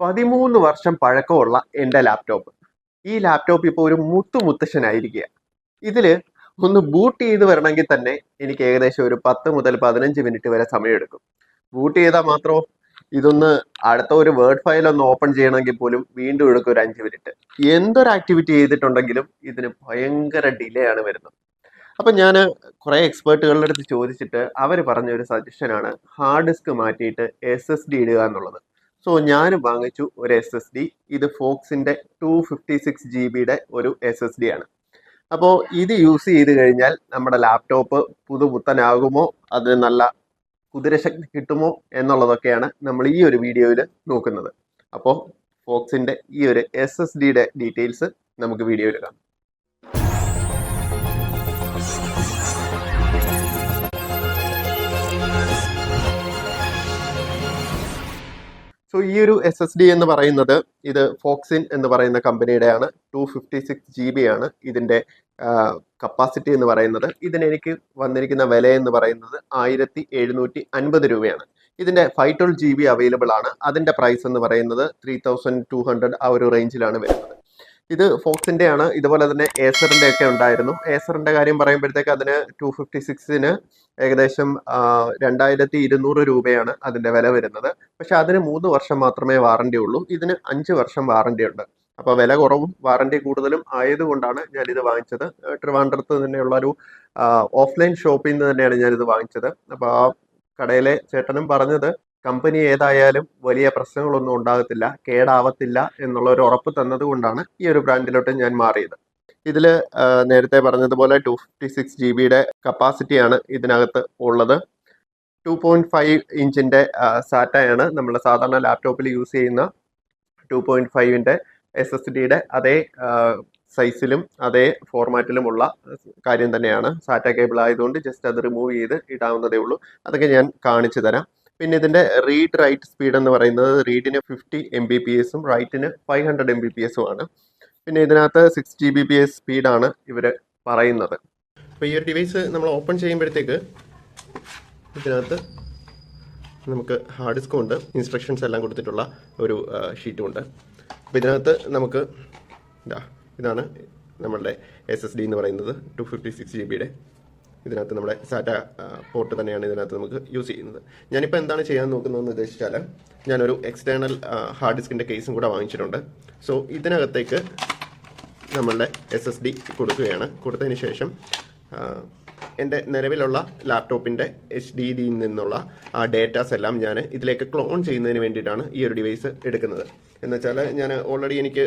പതിമൂന്ന് വർഷം പഴക്കമുള്ള എന്റെ ലാപ്ടോപ്പ് ഈ ലാപ്ടോപ്പ് ഇപ്പോൾ ഒരു മുത്തു മുത്തശ്ശനായിരിക്കുക ഇതിൽ ഒന്ന് ബൂട്ട് ചെയ്ത് വരണമെങ്കിൽ തന്നെ എനിക്ക് ഏകദേശം ഒരു പത്ത് മുതൽ പതിനഞ്ച് മിനിറ്റ് വരെ സമയമെടുക്കും. ബൂട്ട് ചെയ്താൽ മാത്രമോ ഇതൊന്ന് അടുത്ത ഒരു വേർഡ് ഫയൽ ഒന്ന് ഓപ്പൺ ചെയ്യണമെങ്കിൽ പോലും വീണ്ടും എടുക്കും ഒരു അഞ്ച് മിനിറ്റ് എന്തൊരു ആക്ടിവിറ്റി ചെയ്തിട്ടുണ്ടെങ്കിലും ഇതിന് ഭയങ്കര ഡിലേ ആണ് വരുന്നത്. അപ്പൊ ഞാൻ കുറേ എക്സ്പേർട്ടുകളുടെ അടുത്ത് ചോദിച്ചിട്ട് അവർ പറഞ്ഞ ഒരു സജഷനാണ് ഹാർഡ് ഡിസ്ക് മാറ്റിയിട്ട് എസ് എസ് ഡി ഇടുക എന്നുള്ളത്. സോ ഞാൻ വാങ്ങിച്ചു ഒരു എസ് എസ് ഡി ഇത് ഫോക്സിന്റെ ടു ഫിഫ്റ്റി സിക്സ് ജി ബിയുടെ ഒരു എസ് എസ് ഡി ആണ്. അപ്പോൾ ഇത് യൂസ് ചെയ്ത് കഴിഞ്ഞാൽ നമ്മുടെ ലാപ്ടോപ്പ് പുതുപുത്തനാകുമോ? അത് നല്ല കുതിരശക്തി കിട്ടുമോ? എന്നുള്ളതൊക്കെയാണ് നമ്മൾ ഈ ഒരു വീഡിയോയിൽ നോക്കുന്നത്. അപ്പോൾ ഫോക്സിന്റെ ഈ ഒരു എസ് എസ് ഡിയുടെ ഡീറ്റെയിൽസ് നമുക്ക് വീഡിയോയിൽ കാണാം. സോ ഈ ഒരു എസ് എസ് ഡി എന്ന് പറയുന്നത് ഇത് ഫോക്സിൻ എന്ന് പറയുന്ന കമ്പനിയുടെയാണ്. Two fifty six G B ആണ് ഇതിന്റെ കപ്പാസിറ്റി എന്ന് പറയുന്നത്. ഇതിന് എനിക്ക് വന്നിരിക്കുന്ന വില എന്ന് പറയുന്നത് ആയിരത്തി എഴുന്നൂറ്റി അൻപത് രൂപയാണ്. ഇതിന്റെ five twelve G B available ആണ്. അതിന്റെ പ്രൈസ് എന്ന് പറയുന്നത് ത്രീ തൗസൻഡ് ടു ഹൺഡ്രഡ് ആ ഒരു റേഞ്ചിലാണ് വരുന്നത്. ഇത് ഫോക്സിന്റെ ആണ് ഇതുപോലെ തന്നെ ഏസറിന്റെ ഒക്കെ ഉണ്ടായിരുന്നു. ഏസറിന്റെ കാര്യം പറയുമ്പോഴത്തേക്ക് അതിന് ടു ഫിഫ്റ്റി സിക്സിന് ഏകദേശം രണ്ടായിരത്തി ഇരുന്നൂറ് രൂപയാണ് അതിന്റെ വില വരുന്നത്. പക്ഷെ അതിന് മൂന്ന് വർഷം മാത്രമേ വാറണ്ടി ഉള്ളൂ. ഇതിന് അഞ്ച് വർഷം വാറണ്ടി ഉണ്ട്. അപ്പൊ വില കുറവും വാറണ്ടി കൂടുതലും ആയതുകൊണ്ടാണ് ഞാൻ ഇത് വാങ്ങിച്ചത്. ട്രിവാൻഡ്രത്ത് തന്നെയുള്ള ഒരു ഓഫ്ലൈൻ ഷോപ്പിൽ നിന്ന് തന്നെയാണ് ഞാനിത് വാങ്ങിച്ചത്. അപ്പൊ ആ കടയിലെ ചേട്ടനും പറഞ്ഞത് കമ്പനി ഏതായാലും വലിയ പ്രശ്നങ്ങളൊന്നും ഉണ്ടാകത്തില്ല കേടാവത്തില്ല എന്നുള്ള ഒരു ഉറപ്പ് തന്നതുകൊണ്ടാണ് ഈ ഒരു ബ്രാൻഡിലോട്ട് ഞാൻ മാറിയത്. ഇതിൽ നേരത്തെ പറഞ്ഞതുപോലെ ടു ഫിഫ്റ്റി സിക്സ് ജി ബിയുടെ കപ്പാസിറ്റിയാണ് ഇതിനകത്ത് ഉള്ളത്. ടു പോയിന്റ് ഫൈവ് ഇഞ്ചിന്റെ സാറ്റയാണ് നമ്മൾ സാധാരണ ലാപ്ടോപ്പിൽ യൂസ് ചെയ്യുന്ന ടു പോയിന്റ് ഫൈവിന്റെ എസ് എസ് ഡിയുടെ അതേ സൈസിലും അതേ ഫോർമാറ്റിലുമുള്ള കാര്യം തന്നെയാണ്. സാറ്റ കേബിൾ ആയതുകൊണ്ട് ജസ്റ്റ് അത് റിമൂവ് ചെയ്ത് ഇടാവുന്നതേ ഉള്ളൂ. അതൊക്കെ ഞാൻ കാണിച്ചു തരാം. പിന്നെ ഇതിന്റെ റീഡ് റൈറ്റ് സ്പീഡ് എന്ന് പറയുന്നത് റീഡിന് ഫിഫ്റ്റി എം ബി പി എസും റൈറ്റിന് five hundred M B P എസും ആണ്. പിന്നെ ഇതിനകത്ത് six G B P S സ്പീഡാണ് ഇവർ പറയുന്നത്. അപ്പോൾ ഈ ഒരു ഡിവൈസ് നമ്മൾ ഓപ്പൺ ചെയ്യുമ്പോഴത്തേക്ക് ഇതിനകത്ത് നമുക്ക് ഹാർഡ് ഡിസ്കും ഉണ്ട് ഇൻസ്ട്രക്ഷൻസ് എല്ലാം കൊടുത്തിട്ടുള്ള ഒരു ഷീറ്റും ഉണ്ട്. അപ്പോൾ ഇതിനകത്ത് നമുക്ക് ഇതാ ഇതാണ് നമ്മളുടെ എസ് എസ് ഡി എന്ന് പറയുന്നത് ടു ഫിഫ്റ്റി സിക്സ് ജി ബിയുടെ ഇതിനകത്ത് നമ്മുടെ സാറ്റ പോർട്ട് തന്നെയാണ് ഇതിനകത്ത് നമുക്ക് യൂസ് ചെയ്യുന്നത്. ഞാനിപ്പോൾ എന്താണ് ചെയ്യാൻ നോക്കുന്നതെന്ന് ഉദ്ദേശിച്ചാൽ ഞാനൊരു എക്സ്റ്റേണൽ ഹാർഡ് ഡിസ്കിന്റെ കേസും കൂടെ വാങ്ങിച്ചിട്ടുണ്ട്. സോ ഇതിനകത്തേക്ക് നമ്മളുടെ എസ് എസ് ഡി കൊടുക്കുകയാണ്. കൊടുത്തതിന് ശേഷം എന്റെ നിലവിലുള്ള ലാപ്ടോപ്പിന്റെ എച്ച് ഡി ഡിയിൽ നിന്നുള്ള ആ ഡേറ്റാസ് എല്ലാം ഞാൻ ഇതിലേക്ക് ക്ലോൺ ചെയ്യുന്നതിന് വേണ്ടിയിട്ടാണ് ഈ ഒരു ഡിവൈസ് എടുക്കുന്നത്. എന്ന് വെച്ചാൽ ഞാൻ ഓൾറെഡി എനിക്ക്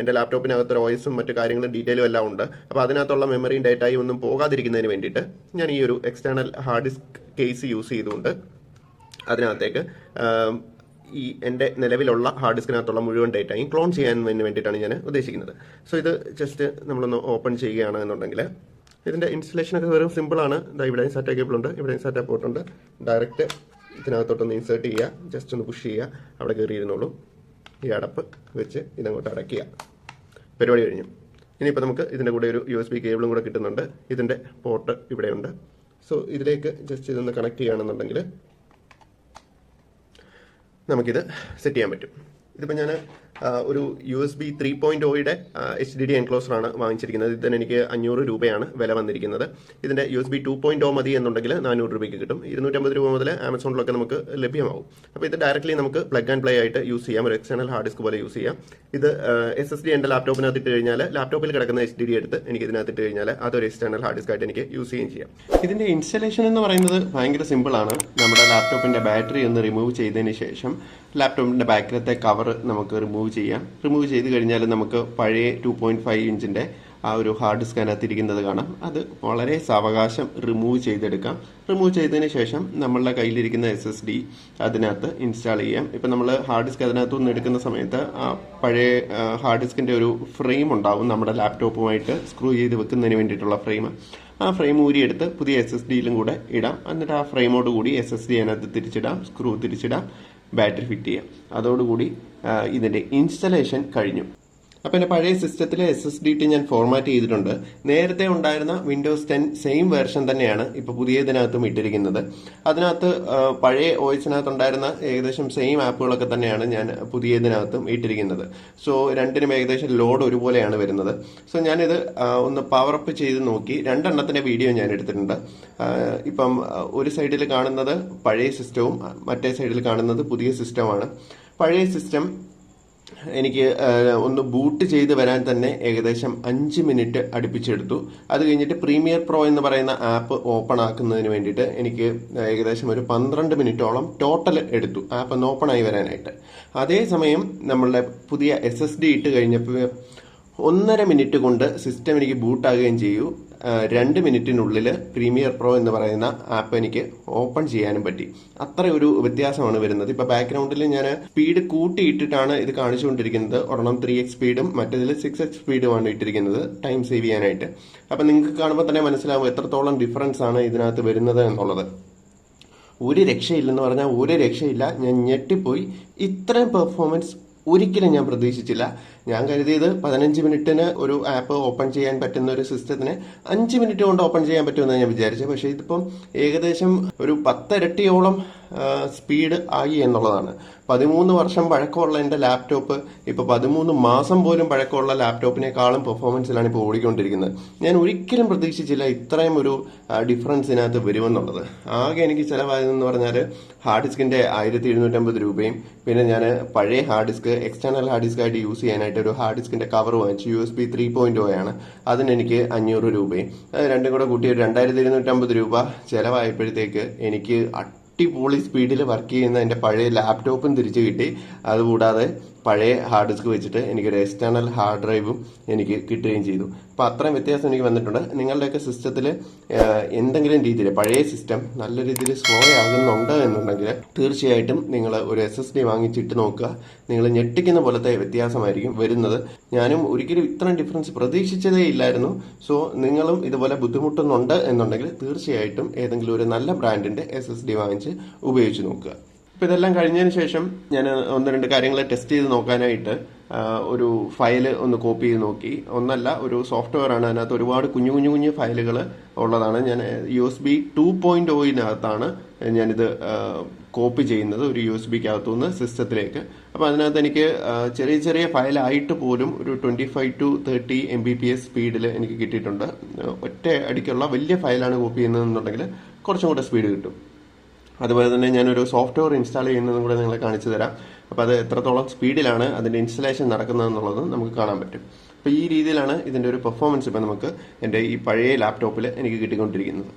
എന്റെ ലാപ്ടോപ്പിനകത്ത് വോയിസും മറ്റു കാര്യങ്ങളും ഡീറ്റെയിലും എല്ലാം ഉണ്ട്. അപ്പോൾ അതിനകത്തുള്ള മെമ്മറിയും ഡേറ്റായും ഒന്നും പോകാതിരിക്കുന്നതിന് വേണ്ടിയിട്ട് ഞാൻ ഈ ഒരു external hard disk case use ചെയ്തുകൊണ്ട് അതിനകത്തേക്ക് ഈ എന്റെ നിലവിലുള്ള ഹാർഡ് ഡിസ്കിനകത്തുള്ള മുഴുവൻ ഡേറ്റയും ക്ലോൺ ചെയ്യാൻ വേണ്ടിയിട്ടാണ് ഞാൻ ഉദ്ദേശിക്കുന്നത്. സോ ഇത് ജസ്റ്റ് നമ്മളൊന്ന് ഓപ്പൺ ചെയ്യുകയാണ് എന്നുണ്ടെങ്കിൽ ഇതിന്റെ ഇൻസ്റ്റലേഷനൊക്കെ വെറും സിമ്പിളാണ് ഇതാ ഇവിടെയും സെറ്റാ കേബിൾ ഉണ്ട് ഇവിടെയും സെറ്റാ ഉണ്ട്. ഡയറക്റ്റ് ഇതിനകത്തോട്ടൊന്ന് ഇൻസേർട്ട് ചെയ്യുക ജസ്റ്റ് ഒന്ന് പുഷ് ചെയ്യുക അവിടെ കയറിയിരുന്നുള്ളൂ ഈ അടപ്പ് വെച്ച് ഇതങ്ങോട്ട് അടയ്ക്കുക. പരിപാടി കഴിഞ്ഞു. ഇനിയിപ്പോൾ നമുക്ക് ഇതിന്റെ കൂടെ ഒരു യു എസ് ബി കേബിളും കൂടെ കിട്ടുന്നുണ്ട്. ഇതിന്റെ പോർട്ട് ഇവിടെയുണ്ട്. സോ ഇതിലേക്ക് ജസ്റ്റ് ഇതൊന്ന് കണക്ട് ചെയ്യുകയാണെന്നുണ്ടെങ്കിൽ നമുക്കിത് സെറ്റ് ചെയ്യാൻ പറ്റും. ഇതിപ്പോൾ ഞാൻ ഒരു U S B three point ഒയുടെ എച്ച് ഡി ഡി എൻക്ലോസറാണ് വാങ്ങിച്ചിരിക്കുന്നത്. ഇതിന് എനിക്ക് അഞ്ഞൂറ് രൂപയാണ് വില വന്നിരിക്കുന്നത്. ഇതിന്റെ U S B two point O മതി എന്നുണ്ടെങ്കിൽ നാനൂറ് രൂപയ്ക്ക് കിട്ടും. ഇരുന്നൂറ്റമ്പത് രൂപ മുതൽ ആമസോണിലൊക്കെ നമുക്ക് ലഭ്യമാവും. അപ്പോൾ ഇത് ഡയറക്റ്റ്ലി നമുക്ക് പ്ലഗ് ആൻഡ് പ്ലേ ആയിട്ട് യൂസ് ചെയ്യാം. ഒരു എക്സ്റ്റേണൽ ഹാർഡ് ഡിസ്ക് പോലെ യൂസ് ചെയ്യാം. ഇത് എസ് എസ് ഡി എന്റെ ലാപ്ടോപ്പിനകത്ത് ഇട്ട് കഴിഞ്ഞാൽ ലാപ്ടോപ്പിൽ കിടക്കുന്ന എച്ച് ഡി ഡി എടുത്ത് എനിക്ക് ഇതിനകത്ത് ഇട്ട് കഴിഞ്ഞാൽ അതൊരു എക്സ്റ്റേണൽ ഹാർഡ് ഡിസ്ക് ആയിട്ട് എനിക്ക് യൂസ് ചെയ്യുകയും ചെയ്യാം. ഇതിന്റെ ഇൻസ്റ്റലേഷൻ എന്ന് പറയുന്നത് ഭയങ്കര സിമ്പിളാണ് നമ്മുടെ ലാപ്ടോപ്പിന്റെ ബാറ്ററി ഒന്ന് റിമൂവ് ചെയ്തതിന് ശേഷം ലാപ്ടോപ്പിന്റെ ബാക്കിലത്തെ കവർ നമുക്ക് റിമൂവ് ചെയ്യാം. റിമൂവ് ചെയ്ത് കഴിഞ്ഞാൽ നമുക്ക് പഴയ ടു പോയിന്റ് ഫൈവ് ഇഞ്ചിന്റെ ആ ഒരു ഹാർഡ് ഡിസ്ക് അതിനകത്ത് ഇരിക്കുന്നത് കാണാം. അത് വളരെ സാവകാശം റിമൂവ് ചെയ്തെടുക്കാം. റിമൂവ് ചെയ്തതിന് ശേഷം നമ്മളുടെ കയ്യിലിരിക്കുന്ന എസ് എസ് ഡി അതിനകത്ത് ഇൻസ്റ്റാൾ ചെയ്യാം. ഇപ്പം നമ്മൾ ഹാർഡ് ഡിസ്ക് അതിനകത്തു നിന്ന് എടുക്കുന്ന സമയത്ത് ആ പഴയ ഹാർഡ് ഡിസ്കിന്റെ ഒരു ഫ്രെയിം ഉണ്ടാവും നമ്മുടെ ലാപ്ടോപ്പുമായിട്ട് സ്ക്രൂ ചെയ്ത് വെക്കുന്നതിന് വേണ്ടിയിട്ടുള്ള ഫ്രെയിം ആ ഫ്രെയിം ഊരിയെടുത്ത് പുതിയ എസ് എസ് ഡിയിലും കൂടെ ഇടാം. എന്നിട്ട് ആ ഫ്രെയിമോട് കൂടി എസ് എസ് ഡി അതിനകത്ത് തിരിച്ചിടാം. സ്ക്രൂ തിരിച്ചിടാം. ബാറ്ററി ഫിറ്റ് ചെയ്യാം. അതോടുകൂടി ഇതിന്റെ ഇൻസ്റ്റലേഷൻ കഴിഞ്ഞു. അപ്പോൾ എന്റെ പഴയ സിസ്റ്റത്തിൽ എസ് എസ് ഡി ടി ഞാൻ ഫോർമാറ്റ് ചെയ്തിട്ടുണ്ട്. നേരത്തെ ഉണ്ടായിരുന്ന വിൻഡോസ് ടെൻ സെയിം വേർഷൻ തന്നെയാണ് ഇപ്പോൾ പുതിയതിനകത്തും ഇട്ടിരിക്കുന്നത്. അതിനകത്ത് പഴയ ഓയിസിനകത്ത് ഉണ്ടായിരുന്ന ഏകദേശം സെയിം ആപ്പുകളൊക്കെ തന്നെയാണ് ഞാൻ പുതിയതിനകത്തും ഇട്ടിരിക്കുന്നത്. സോ രണ്ടിനും ഏകദേശം ലോഡ് ഒരുപോലെയാണ് വരുന്നത്. സോ ഞാനിത് ഒന്ന് പവർ അപ്പ് ചെയ്ത് നോക്കി. രണ്ടെണ്ണത്തിന്റെ വീഡിയോ ഞാൻ എടുത്തിട്ടുണ്ട്. ഇപ്പം ഒരു സൈഡിൽ കാണുന്നത് പഴയ സിസ്റ്റവും മറ്റേ സൈഡിൽ കാണുന്നത് പുതിയ സിസ്റ്റമാണ് പഴയ സിസ്റ്റം എനിക്ക് ഒന്ന് ബൂട്ട് ചെയ്ത് വരാൻ തന്നെ ഏകദേശം അഞ്ച് മിനിറ്റ് അടുപ്പിച്ചെടുത്തു. അത് കഴിഞ്ഞിട്ട് പ്രീമിയർ പ്രോ എന്ന് പറയുന്ന ആപ്പ് ഓപ്പൺ ആക്കുന്നതിന് വേണ്ടിയിട്ട് എനിക്ക് ഏകദേശം ഒരു പന്ത്രണ്ട് മിനിറ്റോളം ടോട്ടൽ എടുത്തു. ആപ്പ് ഒന്ന് ഓപ്പൺ ആയി വരാനായിട്ട്. അതേസമയം നമ്മളുടെ പുതിയ എസ് എസ് ഡി ഇട്ട് കഴിഞ്ഞപ്പോൾ ഒന്നര മിനിറ്റ് കൊണ്ട് സിസ്റ്റം എനിക്ക് ബൂട്ടാകുകയും ചെയ്യൂ രണ്ട് മിനിറ്റിനുള്ളിൽ പ്രീമിയർ പ്രോ എന്ന് പറയുന്ന ആപ്പ് എനിക്ക് ഓപ്പൺ ചെയ്യാനും പറ്റി. അത്ര ഒരു വ്യത്യാസമാണ് വരുന്നത്. ഇപ്പൊ ബാക്ക്ഗ്രൗണ്ടിൽ ഞാൻ സ്പീഡ് കൂട്ടിയിട്ടിട്ടാണ് ഇത് കാണിച്ചുകൊണ്ടിരിക്കുന്നത്. ഒരെണ്ണം ത്രീ എക്സ് സ്പീഡും മറ്റേതിൽ സിക്സ് എക്സ് സ്പീഡുമാണ് ഇട്ടിരിക്കുന്നത്. ടൈം സേവ് ചെയ്യാനായിട്ട്. അപ്പൊ നിങ്ങൾക്ക് കാണുമ്പോൾ തന്നെ മനസ്സിലാവും എത്രത്തോളം ഡിഫറൻസ് ആണ് ഇതിനകത്ത് വരുന്നത് എന്നുള്ളത്. ഒരു രക്ഷയില്ലെന്ന് പറഞ്ഞാൽ ഒരു രക്ഷയില്ല. ഞാൻ ഞെട്ടിപ്പോയി. ഇത്രയും പെർഫോമൻസ് ഒരിക്കലും ഞാൻ പ്രതീക്ഷിച്ചില്ല. ഞാൻ കരുതിയത് പതിനഞ്ച് മിനിറ്റിന് ഒരു ആപ്പ് ഓപ്പൺ ചെയ്യാൻ പറ്റുന്ന ഒരു സിസ്റ്റത്തിന് അഞ്ച് മിനിറ്റ് കൊണ്ട് ഓപ്പൺ ചെയ്യാൻ പറ്റുമെന്ന് ഞാൻ വിചാരിച്ചു. പക്ഷേ ഇതിപ്പം ഏകദേശം ഒരു പത്തിരട്ടിയോളം സ്പീഡ് ആയി എന്നുള്ളതാണ്. പതിമൂന്ന് വർഷം പഴക്കമുള്ള എന്റെ ലാപ്ടോപ്പ് ഇപ്പോൾ പതിമൂന്ന് മാസം പോലും പഴക്കമുള്ള ലാപ്ടോപ്പിനേക്കാളും പെർഫോമൻസിലാണ് ഇപ്പോൾ ഓടിക്കൊണ്ടിരിക്കുന്നത്. ഞാൻ ഒരിക്കലും പ്രതീക്ഷിച്ചില്ല ഇത്രയും ഒരു ഡിഫറൻസ് ഇതിനകത്ത് വരുമെന്നുള്ളത്. ആകെ എനിക്ക് ചിലവായതെന്ന് പറഞ്ഞാൽ ഹാർഡ് ഡിസ്കിന്റെ ആയിരത്തി എഴുന്നൂറ്റമ്പത് രൂപയും പിന്നെ ഞാൻ പഴയ hard disk external hard disk ആയിട്ട് യൂസ് ചെയ്യാനായിട്ട് ഒരു ഹാർഡ് ഡിസ്കിന്റെ കവർ വാങ്ങിച്ചു. U S B three point O ആണ് അതിന് എനിക്ക് അഞ്ഞൂറ് രൂപയും. രണ്ടും കൂടെ കൂട്ടി ഒരു രണ്ടായിരത്തി എഴുന്നൂറ്റമ്പത് രൂപ ചിലവായപ്പോഴത്തേക്ക് എനിക്ക് അടിപൊളി സ്പീഡിൽ വർക്ക് ചെയ്യുന്ന എന്റെ പഴയ ലാപ്ടോപ്പും തിരിച്ചു കിട്ടി. അതുകൂടാതെ പഴയ ഹാർഡ് ഡിസ്ക് വെച്ചിട്ട് എനിക്ക് ഒരു എക്സ്റ്റേണൽ ഹാർഡ് ഡ്രൈവും എനിക്ക് കിട്ടുകയും ചെയ്തു. അപ്പോൾ അത്രയും വ്യത്യാസം എനിക്ക് വന്നിട്ടുണ്ട്. നിങ്ങളുടെയൊക്കെ സിസ്റ്റത്തിൽ എന്തെങ്കിലും രീതിയിൽ പഴയ സിസ്റ്റം നല്ല രീതിയിൽ സ്ലോ ആകുന്നുണ്ട് എന്നുണ്ടെങ്കിൽ തീർച്ചയായിട്ടും നിങ്ങൾ ഒരു എസ് എസ് ഡി വാങ്ങിച്ചിട്ട് നോക്കുക. നിങ്ങൾ ഞെട്ടിക്കുന്ന പോലത്തെ വ്യത്യാസമായിരിക്കും വരുന്നത്. ഞാനും ഒരിക്കലും ഇത്രയും ഡിഫറൻസ് പ്രതീക്ഷിച്ചതേ ഇല്ലായിരുന്നു. സോ നിങ്ങളും ഇതുപോലെ ബുദ്ധിമുട്ടുന്നുണ്ട് എന്നുണ്ടെങ്കിൽ തീർച്ചയായിട്ടും ഏതെങ്കിലും ഒരു നല്ല ബ്രാൻഡിന്റെ എസ് എസ് ഡി വാങ്ങിച്ച് ഉപയോഗിച്ച് നോക്കുക. ഇപ്പൊ ഇതെല്ലാം കഴിഞ്ഞതിന് ശേഷം ഞാൻ ഒന്ന് രണ്ട് കാര്യങ്ങൾ ടെസ്റ്റ് ചെയ്ത് നോക്കാനായിട്ട് ഒരു ഫയൽ ഒന്ന് കോപ്പി ചെയ്ത് നോക്കി. ഒന്നല്ല ഒരു സോഫ്റ്റ്വെയർ ആണ് അതിനകത്ത് ഒരുപാട് കുഞ്ഞു കുഞ്ഞു കുഞ്ഞു ഫയലുകൾ ഉള്ളതാണ്. ഞാൻ U S B two point ഒയിനകത്താണ് ഞാനിത് കോപ്പി ചെയ്യുന്നത് ഒരു യു എസ് ബിക്കകത്തുനിന്ന് സിസ്റ്റത്തിലേക്ക് അപ്പോൾ അതിനകത്ത് എനിക്ക് ചെറിയ ചെറിയ ഫയലായിട്ട് പോലും ഒരു twenty five to thirty M B P S സ്പീഡിൽ എനിക്ക് കിട്ടിയിട്ടുണ്ട്. ഒറ്റ അടിക്കുള്ള വലിയ ഫയലാണ് കോപ്പി ചെയ്യുന്നതെന്നുണ്ടെങ്കിൽ കുറച്ചും കൂടെ സ്പീഡ് കിട്ടും. അതുപോലെ തന്നെ ഞാനൊരു സോഫ്റ്റ്വെയർ ഇൻസ്റ്റാൾ ചെയ്യുന്നതും കൂടെ നിങ്ങളെ കാണിച്ചു തരാം. അപ്പോൾ അത് എത്രത്തോളം സ്പീഡിലാണ് അതിന്റെ ഇൻസ്റ്റലേഷൻ നടക്കുന്നതെന്നുള്ളത് നമുക്ക് കാണാൻ പറ്റും. അപ്പോൾ ഈ രീതിയിലാണ് ഇതിന്റെ ഒരു പെർഫോമൻസ് ഇപ്പോൾ നമുക്ക് എന്റെ ഈ പഴയ ലാപ്ടോപ്പിൽ എനിക്ക് കിട്ടിക്കൊണ്ടിരിക്കുന്നത്.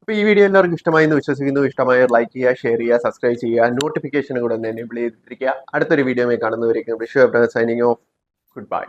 അപ്പോൾ ഈ വീഡിയോ എല്ലാവർക്കും ഇഷ്ടമായി എന്ന് വിശ്വസിക്കുന്നു. ഇഷ്ടമായ ലൈക്ക് ചെയ്യുക ഷെയർ ചെയ്യുക സബ്സ്ക്രൈബ് ചെയ്യുക നോട്ടിഫിക്കേഷൻ കൂടെ ഒന്ന് എനേബിൾ ചെയ്തിരിക്കുക അടുത്തൊരു video കാണുന്നവരേക്കും Vishu signing off good bye